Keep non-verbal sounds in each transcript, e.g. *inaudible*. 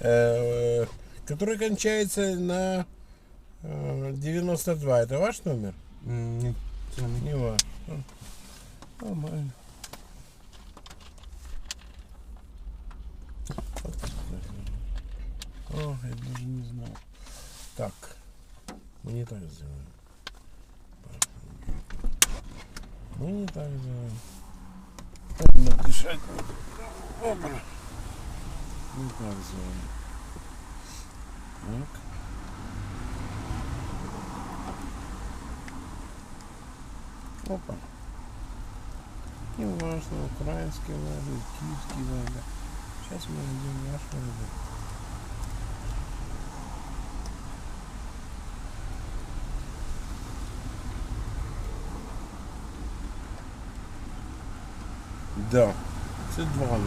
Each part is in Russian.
э, который кончается на э, 92. Это ваш номер? Це не ваш. А, Нормально. О, я даже не знал. Так, мы не так сделаем. Мы не так сделаем. Надо дышать. Опа. Не так сделаем. Так. Опа. Не важно, украинский надо, киевский надо. Сейчас мы найдем наш надо. Да, це два.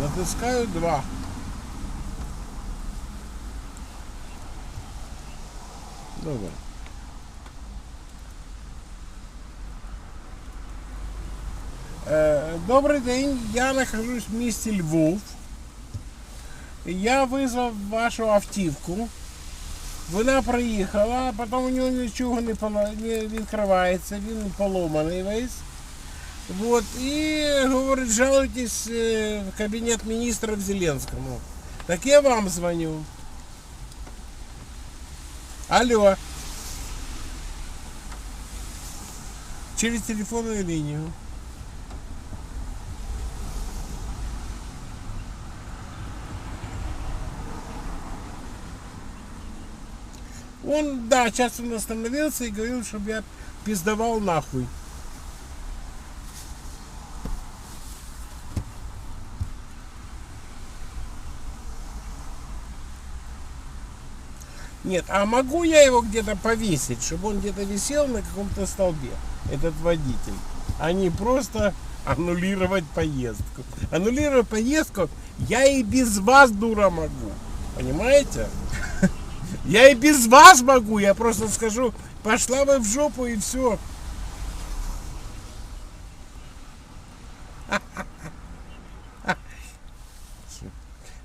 Натискаю два. Добре. Е, Добрий день, я нахожусь в місті Львов. Я визвав вашу автівку. Вона приїхала, а потім у нього нічого не, пола- не відкривається, він поломаний весь. Вот, і говорить, жалуйтесь е, в кабінет міністра Зеленському. Так я вам звоню. Алло. Через телефонную линию. Он, да, сейчас он остановился и говорил, чтобы я пиздовал нахуй. Нет, а могу я его где-то повесить, чтобы он где-то висел на каком-то столбе, этот водитель, а не просто аннулировать поездку. Аннулировать поездку я и без вас, дура, могу. Понимаете? *laughs* Я и без вас могу, я просто скажу, пошла вы в жопу и все.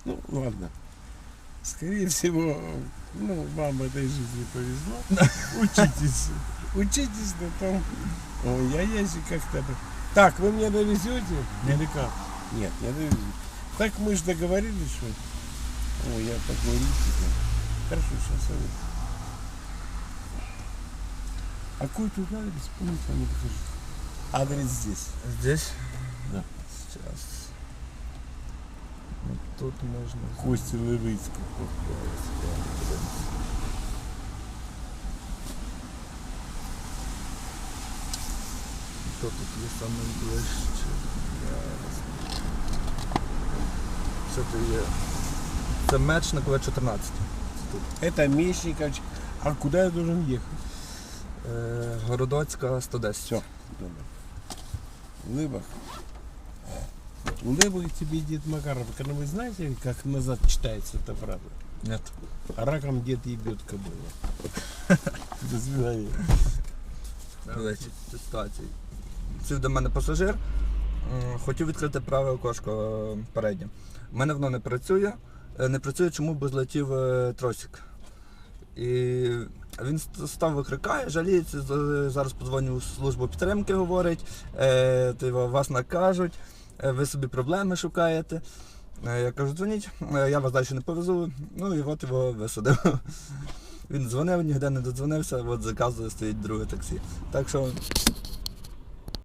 Ну, ладно. Скорее всего, ну, вам этой жизни повезло. *laughs* Учитесь. Учитесь на том. Ой, я езжу как-то. Так, вы меня довезете? Или как? Нет, не довезете. Так мы же договорились, что... Ой, я такой рисик. Хорошо, сейчас я... А какой тут адрес? Помните, ну покажи. Адрес здесь. Здесь? Да. Сейчас. Тут можна. Кості Левицькі Хто тут є саме ближче? Це є. Це мечник В14. Це Міщикач. А куди я должен їхати? Е, Городоцька 110. Все, добре. Либах. Улыбок тебе дед Макаров. Когда вы знаете, как назад читается это правда? Нет. А раком дед ебет кобылу. *laughs* До свидания. До речі, ситуації. Сів до мене пасажир, м, хотів відкрити праве окошко е, переднє. У мене воно не працює. Е, Не працює, чому бо злетів е, тросик. І він ст- став викрикає, жаліється, з- зараз подзвоню в службу підтримки, говорить, е, то його вас накажуть, е, ви собі проблеми шукаєте. Е, Я кажу, дзвоніть, е, я вас далі не повезу. Ну і от його висадив. *laughs* Він дзвонив, ніде не додзвонився, от заказує, стоїть друге таксі. Так що